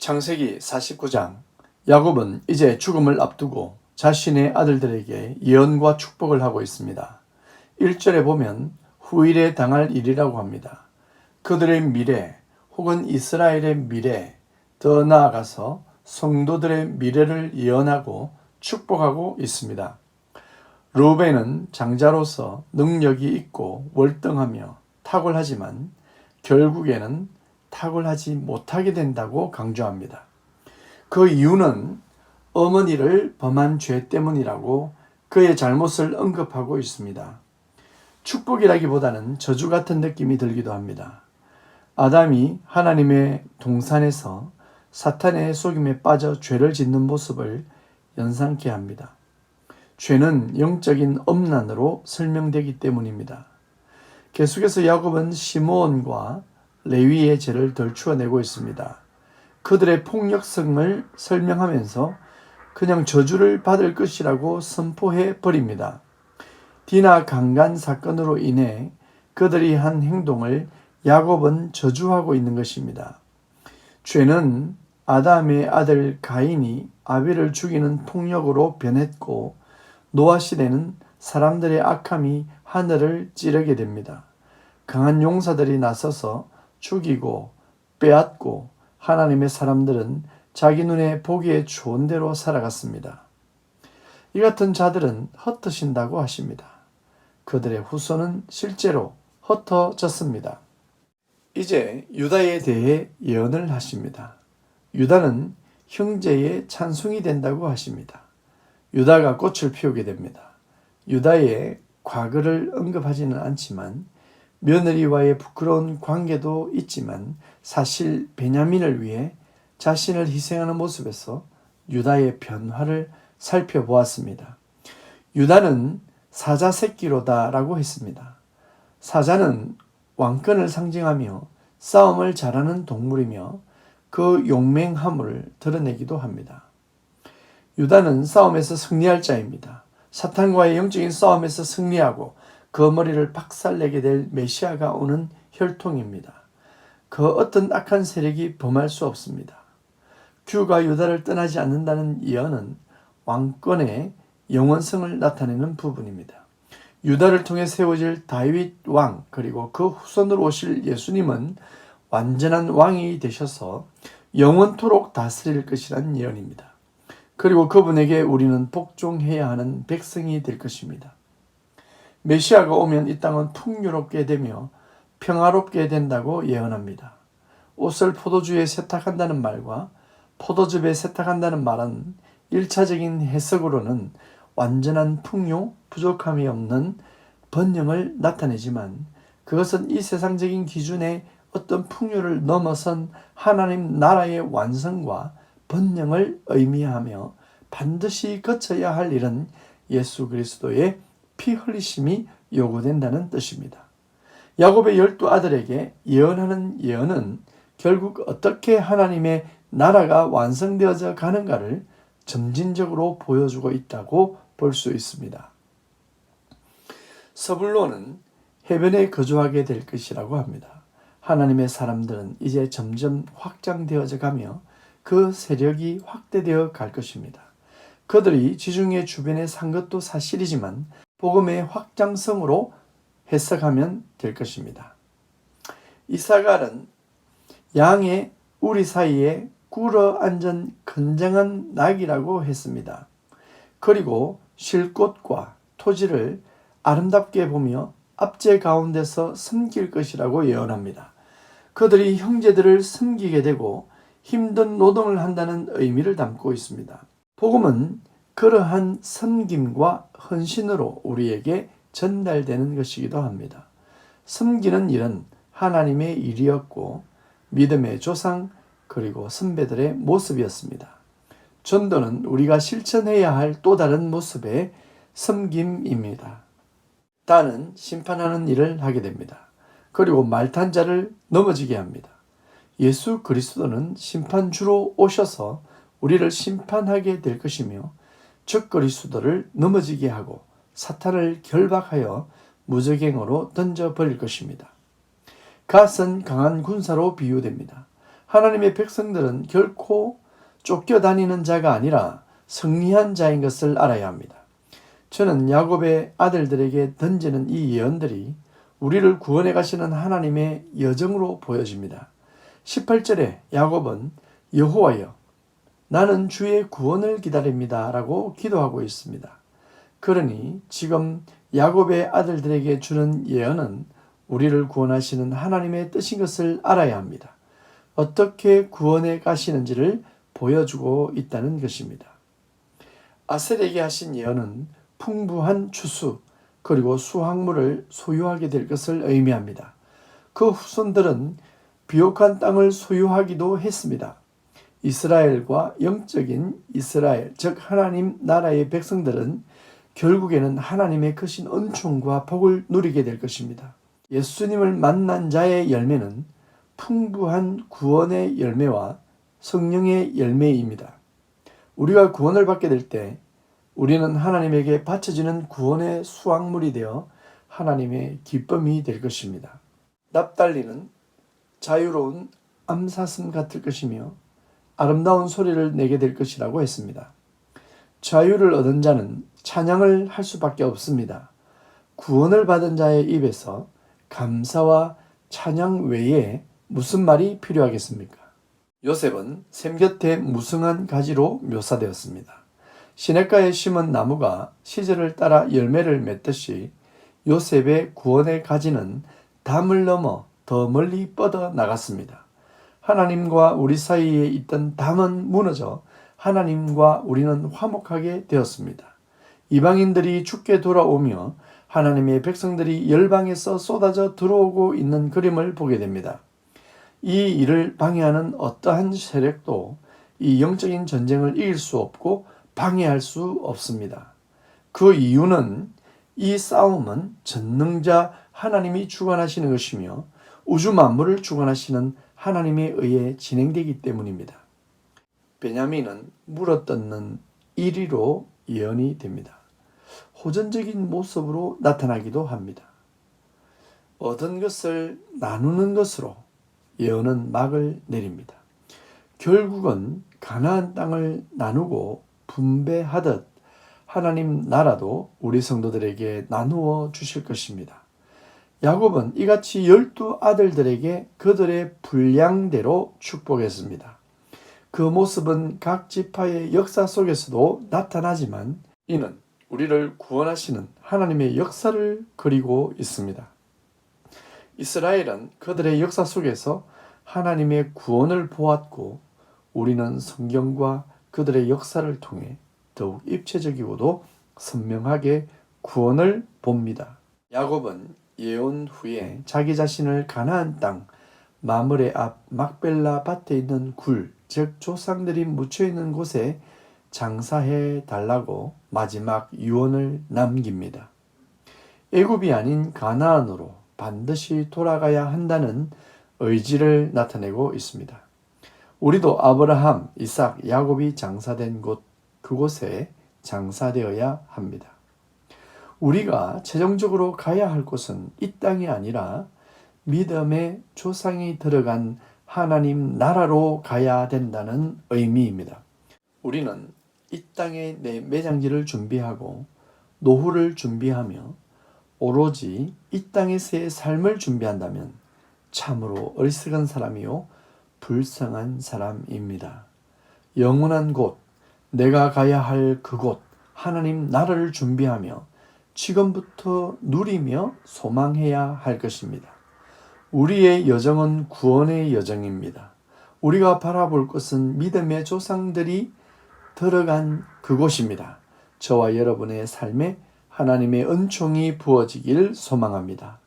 창세기 49장 야곱은 이제 죽음을 앞두고 자신의 아들들에게 예언과 축복을 하고 있습니다. 1절에 보면 후일에 당할 일이라고 합니다. 그들의 미래 혹은 이스라엘의 미래 더 나아가서 성도들의 미래를 예언하고 축복하고 있습니다. 루벤은 장자로서 능력이 있고 월등하며 탁월하지만 결국에는 탁월하지 못하게 된다고 강조합니다. 그 이유는 어머니를 범한 죄 때문이라고 그의 잘못을 언급하고 있습니다. 축복이라기보다는 저주 같은 느낌이 들기도 합니다. 아담이 하나님의 동산에서 사탄의 속임에 빠져 죄를 짓는 모습을 연상케 합니다. 죄는 영적인 엄난으로 설명되기 때문입니다. 계속해서 야곱은 시므온과 레위의 죄를 덜추어내고 있습니다. 그들의 폭력성을 설명하면서 그냥 저주를 받을 것이라고 선포해 버립니다. 디나 강간 사건으로 인해 그들이 한 행동을 야곱은 저주하고 있는 것입니다. 죄는 아담의 아들 가인이 아벨을 죽이는 폭력으로 변했고 노아 시대는 사람들의 악함이 하늘을 찌르게 됩니다. 강한 용사들이 나서서 죽이고 빼앗고 하나님의 사람들은 자기 눈에 보기에 좋은 대로 살아갔습니다. 이 같은 자들은 흩어진다고 하십니다. 그들의 후손은 실제로 흩어졌습니다. 이제 유다에 대해 예언을 하십니다. 유다는 형제의 찬송이 된다고 하십니다. 유다가 꽃을 피우게 됩니다. 유다의 과거를 언급하지는 않지만 며느리와의 부끄러운 관계도 있지만 사실 베냐민을 위해 자신을 희생하는 모습에서 유다의 변화를 살펴보았습니다. 유다는 사자 새끼로다라고 했습니다. 사자는 왕권을 상징하며 싸움을 잘하는 동물이며 그 용맹함을 드러내기도 합니다. 유다는 싸움에서 승리할 자입니다. 사탄과의 영적인 싸움에서 승리하고 그 머리를 박살내게 될 메시아가 오는 혈통입니다. 그 어떤 악한 세력이 범할 수 없습니다. 규가 유다를 떠나지 않는다는 예언은 왕권의 영원성을 나타내는 부분입니다. 유다를 통해 세워질 다윗 왕 그리고 그 후손으로 오실 예수님은 완전한 왕이 되셔서 영원토록 다스릴 것이란 예언입니다. 그리고 그분에게 우리는 복종해야 하는 백성이 될 것입니다. 메시아가 오면 이 땅은 풍요롭게 되며 평화롭게 된다고 예언합니다. 옷을 포도주에 세탁한다는 말과 포도즙에 세탁한다는 말은 1차적인 해석으로는 완전한 풍요, 부족함이 없는 번영을 나타내지만 그것은 이 세상적인 기준의 어떤 풍요를 넘어선 하나님 나라의 완성과 번영을 의미하며 반드시 거쳐야 할 일은 예수 그리스도의 피 흘리심이 요구된다는 뜻입니다. 야곱의 열두 아들에게 예언하는 예언은 결국 어떻게 하나님의 나라가 완성되어져 가는가를 점진적으로 보여주고 있다고 볼 수 있습니다. 서불로는 해변에 거주하게 될 것이라고 합니다. 하나님의 사람들은 이제 점점 확장되어져 가며 그 세력이 확대되어 갈 것입니다. 그들이 지중해 주변에 산 것도 사실이지만 복음의 확장성으로 해석하면 될 것입니다. 이사갈은 양의 우리 사이에 꿇어 앉은 건장한 낙이라고 했습니다. 그리고 실꽃과 토지를 아름답게 보며 압제 가운데서 섬길 것이라고 예언합니다. 그들이 형제들을 섬기게 되고 힘든 노동을 한다는 의미를 담고 있습니다. 복음은 그러한 섬김과 헌신으로 우리에게 전달되는 것이기도 합니다. 섬기는 일은 하나님의 일이었고 믿음의 조상 그리고 선배들의 모습이었습니다. 전도는 우리가 실천해야 할 또 다른 모습의 섬김입니다. 따는 심판하는 일을 하게 됩니다. 그리고 말탄 자를 넘어지게 합니다. 예수 그리스도는 심판주로 오셔서 우리를 심판하게 될 것이며 적 그리스도를 넘어지게 하고 사탄을 결박하여 무적행으로 던져버릴 것입니다. 갓은 강한 군사로 비유됩니다. 하나님의 백성들은 결코 쫓겨다니는 자가 아니라 승리한 자인 것을 알아야 합니다. 저는 야곱의 아들들에게 던지는 이 예언들이 우리를 구원해 가시는 하나님의 여정으로 보여집니다. 18절에 야곱은 여호와여 나는 주의 구원을 기다립니다 라고 기도하고 있습니다. 그러니 지금 야곱의 아들들에게 주는 예언은 우리를 구원하시는 하나님의 뜻인 것을 알아야 합니다. 어떻게 구원해 가시는지를 보여주고 있다는 것입니다. 아셀에게 하신 예언은 풍부한 추수 그리고 수확물을 소유하게 될 것을 의미합니다. 그 후손들은 비옥한 땅을 소유하기도 했습니다. 이스라엘과 영적인 이스라엘, 즉 하나님 나라의 백성들은 결국에는 하나님의 크신 은총과 복을 누리게 될 것입니다. 예수님을 만난 자의 열매는 풍부한 구원의 열매와 성령의 열매입니다. 우리가 구원을 받게 될 때 우리는 하나님에게 바쳐지는 구원의 수확물이 되어 하나님의 기쁨이 될 것입니다. 납달리는 자유로운 암사슴 같을 것이며 아름다운 소리를 내게 될 것이라고 했습니다. 자유를 얻은 자는 찬양을 할 수밖에 없습니다. 구원을 받은 자의 입에서 감사와 찬양 외에 무슨 말이 필요하겠습니까? 요셉은 샘 곁에 무성한 가지로 묘사되었습니다. 시냇가에 심은 나무가 시절을 따라 열매를 맺듯이 요셉의 구원의 가지는 담을 넘어 더 멀리 뻗어 나갔습니다. 하나님과 우리 사이에 있던 담은 무너져 하나님과 우리는 화목하게 되었습니다. 이방인들이 죽게 돌아오며 하나님의 백성들이 열방에서 쏟아져 들어오고 있는 그림을 보게 됩니다. 이 일을 방해하는 어떠한 세력도 이 영적인 전쟁을 이길 수 없고 방해할 수 없습니다. 그 이유는 이 싸움은 전능자 하나님이 주관하시는 것이며 우주 만물을 주관하시는 하나님에 의해 진행되기 때문입니다. 베냐민은 물어뜯는 1위로 예언이 됩니다. 호전적인 모습으로 나타나기도 합니다. 얻은 것을 나누는 것으로 예언은 막을 내립니다. 결국은 가나안 땅을 나누고 분배하듯 하나님 나라도 우리 성도들에게 나누어 주실 것입니다. 야곱은 이같이 열두 아들들에게 그들의 분량대로 축복했습니다. 그 모습은 각 지파의 역사 속에서도 나타나지만 이는 우리를 구원하시는 하나님의 역사를 그리고 있습니다. 이스라엘은 그들의 역사 속에서 하나님의 구원을 보았고 우리는 성경과 그들의 역사를 통해 더욱 입체적이고도 선명하게 구원을 봅니다. 야곱은 예언 후에 자기 자신을 가나안 땅 마물의 앞 막벨라 밭에 있는 굴, 즉 조상들이 묻혀 있는 곳에 장사해 달라고 마지막 유언을 남깁니다. 애굽이 아닌 가나안으로 반드시 돌아가야 한다는 의지를 나타내고 있습니다. 우리도 아브라함, 이삭, 야곱이 장사된 곳 그곳에 장사되어야 합니다. 우리가 최종적으로 가야 할 곳은 이 땅이 아니라 믿음의 조상이 들어간 하나님 나라로 가야 된다는 의미입니다. 우리는 이 땅에 내 매장지를 준비하고 노후를 준비하며 오로지 이 땅에서의 삶을 준비한다면 참으로 어리석은 사람이요 불쌍한 사람입니다. 영원한 곳, 내가 가야 할 그곳, 하나님 나라를 준비하며 지금부터 누리며 소망해야 할 것입니다. 우리의 여정은 구원의 여정입니다. 우리가 바라볼 것은 믿음의 조상들이 들어간 그곳입니다. 저와 여러분의 삶에 하나님의 은총이 부어지길 소망합니다.